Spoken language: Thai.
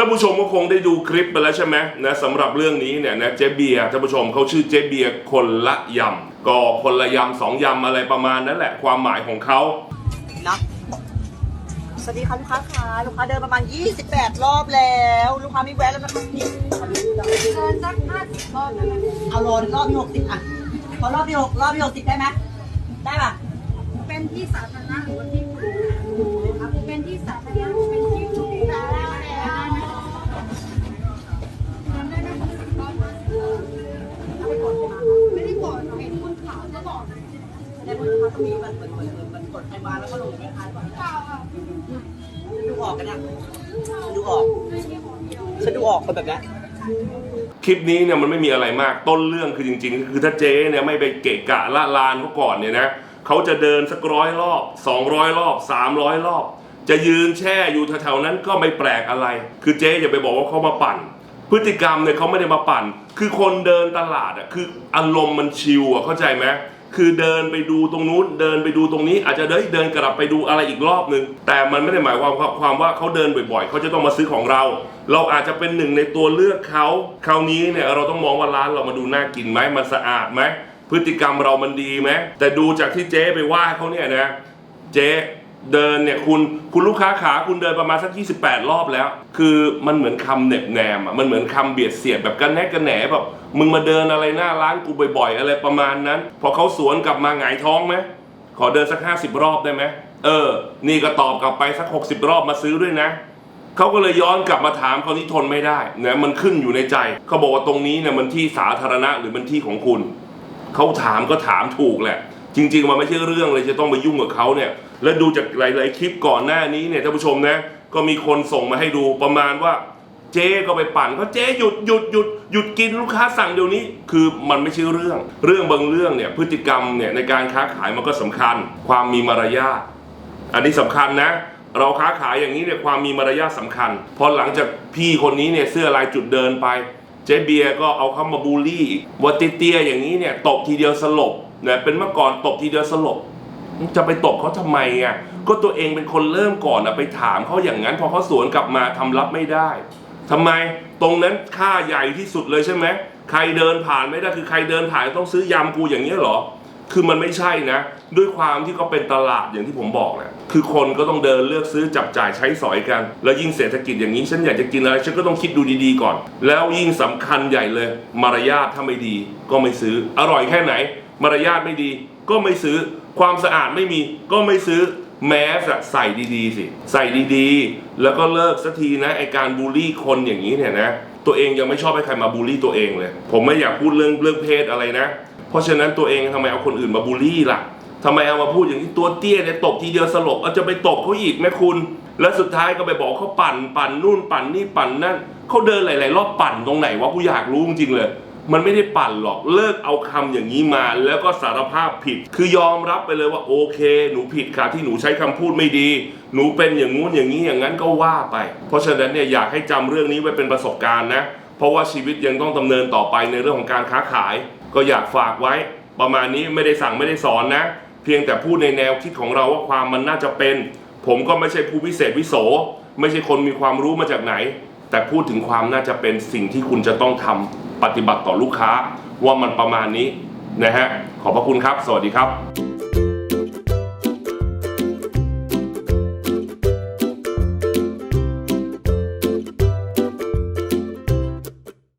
ท่านผู้ชมก็คงได้ดูคลิปไปแล้วใช่ไหมนะสำหรับเรื่องนี้เนี่ยนะเจ๊เบียร์ท่านผู้ชมเขาชื่อเจ๊เบียร์คนละยำก็คนละยำสองยำอะไรประมาณนั้นแหละความหมายของเขา นะสวัสดีค่ะลูกค้าค่ะลูกค้าเดินประมาณ 28 รอบแล้ว ลูกค้าไม่แวะแล้วนะคะนี่เกินสักห้าสิบรอบแล้วนะเอารอรอบที่60อะพอรอบที่6รอบที่60ได้ไหมได้ป่ะเป็นที่สาธารณะหรือว่าที่ครูครับเป็นที่สาธารณะ ได้เพราะลูกค้าต้องมีมันเหมือนเหมือนเหมือนมันกดไปมาแล้วก็ลงไปค้างก่อนเปล่าอะดูออกกันนะฉันดูออกฉันดูออกคนแบบนี้คลิปนี้เนี่ยมันไม่มีอะไรมากต้นเรื่องคือจริง ๆ คือถ้าเจ๊เนี่ยไม่ไปเกะกะละลานเขาก่อนเนี่ยนะเขาจะเดินสักร้อยรอบ 200 รอบ 300 รอบ จะยืนแช่อยู่แถวๆนั้นก็ไม่แปลกอะไร คือเจ๊อย่าไปบอกว่าเขามาปั่น พฤติกรรมเนี่ยเขาไม่ได้มาปั่น คือคนเดินตลาดอะคืออารมณ์มันชิวอะเข้าใจไหม คือเดินไปดูตรงนู้นเดินไปดูตรงนี้ อาจจะเดินเดินกลับไปดูอะไรอีกรอบนึง แต่มันไม่ได้หมายความความว่าเขาเดินบ่อยๆ เขาจะต้องมาซื้อของเรา เราอาจจะเป็นหนึ่งในตัวเลือกเขาคราวนี้เนี่ยเราต้องมองว่าร้านเรามาดูน่ากินไหมมันสะอาดไหมพฤติกรรมเรามันดีไหมแต่ดูจากที่เจ๊ไปว่าเขาเนี่ยนะ เจ๊ เดินเนี่ยคุณคุณลูกค้าขาคุณเดินประมาณสัก 28 รอบแล้ว คือมันเหมือนคำเหน็บแนมอะมันเหมือนคำเบียดเสียดแบบกันแนกกันแหนแบบมึงมาเดินอะไรหน้าร้านกูบ่อยๆ อะไรประมาณนั้น พอเขาสวนกลับมาหงายท้องไหมขอเดินสัก 50 รอบได้ไหมเออ นี่ก็ตอบกลับไปสัก 60 รอบมาซื้อด้วยนะเขาก็เลยย้อนกลับมาถามเขานี้ทนไม่ได้นะมันขึ้นอยู่ในใจเขาบอกว่าตรงนี้เนี่ยมันที่สาธารณะหรือมันที่ของคุณเขาถามก็ถามถูกแหละ จริง ๆ มันไม่ใช่เรื่องเลยจะต้องไปยุ่งกับเขาเนี่ย แล้วดูจากหลาย ๆ คลิปก่อนหน้านี้เนี่ยท่านผู้ชมนะ ก็มีคนส่งมาให้ดูประมาณว่า เจ๊ก็ไปปั่นเขาเจ๊หยุดหยุดหยุดหยุดกินลูกค้าสั่งเดี๋ยวนี้ คือมันไม่ใช่เรื่อง เรื่องบางเรื่องเนี่ยพฤติกรรมเนี่ยในการค้าขายมันก็สำคัญ ความมีมารยาทอันนี้สำคัญนะเราค้าขายอย่างนี้เนี่ยความมีมารยาทสำคัญ พอหลังจากพี่คนนี้เนี่ยเสื้อลายจุดเดินไป เจ๊เบียร์ก็เอาเข้ามาบูลลี่ว่าเตี้ยๆอย่างนี้เนี่ยตบทีเดียวสลบ นะเป็นเมื่อก่อนตบทีเดียวสลบจะไปตบเขาทำไมอะก็ตัวเองเป็นคนเริ่มก่อนอะไปถามเขาอย่างนั้น พอเขาสวนกลับมาทำรับไม่ได้ทำไมตรงนั้นค่าใหญ่ที่สุดเลยใช่ไหมใครเดินผ่านไม่ได้คือใครเดินผ่านต้องซื้อยำกูอย่างนี้ยเหรอ คือมันไม่ใช่นะ ด้วยความที่เขาเป็นตลาดอย่างที่ผมบอกแหละคือคนก็ต้องเดินเลือกซื้อจับจ่ายใช้สอยกัน แล้วยิ่งเศรษฐกิจอย่างนี้ฉันอยากจะกินอะไรฉันก็ต้องคิดดูดีๆก่อน แล้วยิ่งสำคัญใหญ่เลย มารยาทถ้าไม่ดีก็ไม่ซื้ออร่อยแค่ไหน มารยาทไม่ดีก็ไม่ซื้อความสะอาดไม่มีก็ไม่ซื้อแมสใส่ดีๆสิ ใส่ดีๆ แล้วก็เลิกสักทีนะไอการบูลลี่คนอย่างนี้เนี่ยนะตัวเองยังไม่ชอบให้ใครมาบูลลี่ตัวเองเลย ผมไม่อยากพูดเรื่องเรื่องเพศอะไรนะ เพราะฉะนั้นตัวเองทำไมเอาคนอื่นมาบูลลี่ล่ะทำไมเอามาพูดอย่างนี้ตัวเตี้ยเนี่ยตบทีเดียวสลบเอาจะไปตบเขาอีกไหมคุณ แล้วสุดท้ายก็ไปบอกเขาปั่นปั่นนู่นปั่นนี่ปั่นนั่นเขาเดินหลายๆรอบปั่นตรงไหนวะกูอยากรู้จริงๆเลย มันไม่ได้ปั่นหรอกเลิกเอาคำอย่างนี้มา แล้วก็สารภาพผิด คือยอมรับไปเลยว่าโอเค หนูผิดค่ะที่หนูใช้คำพูดไม่ดี หนูเป็นอย่างงู้นอย่างนี้อย่างนั้นก็ว่าไป เพราะฉะนั้นเนี่ยอยากให้จำเรื่องนี้ไว้เป็นประสบการณ์นะ เพราะว่าชีวิตยังต้องดำเนินต่อไปในเรื่องของการค้าขาย ก็อยากฝากไว้ ประมาณนี้ไม่ได้สั่งไม่ได้สอนนะ เพียงแต่พูดในแนวคิดของเราว่าความมันน่าจะเป็น ผมก็ไม่ใช่ผู้วิเศษวิโสไม่ใช่คนมีความรู้มาจากไหน แต่พูดถึงความน่าจะเป็นสิ่งที่คุณจะต้องทำ ปฏิบัติต่อลูกค้าว่ามันประมาณนี้นะฮะขอบพระคุณครับ สวัสดีครับ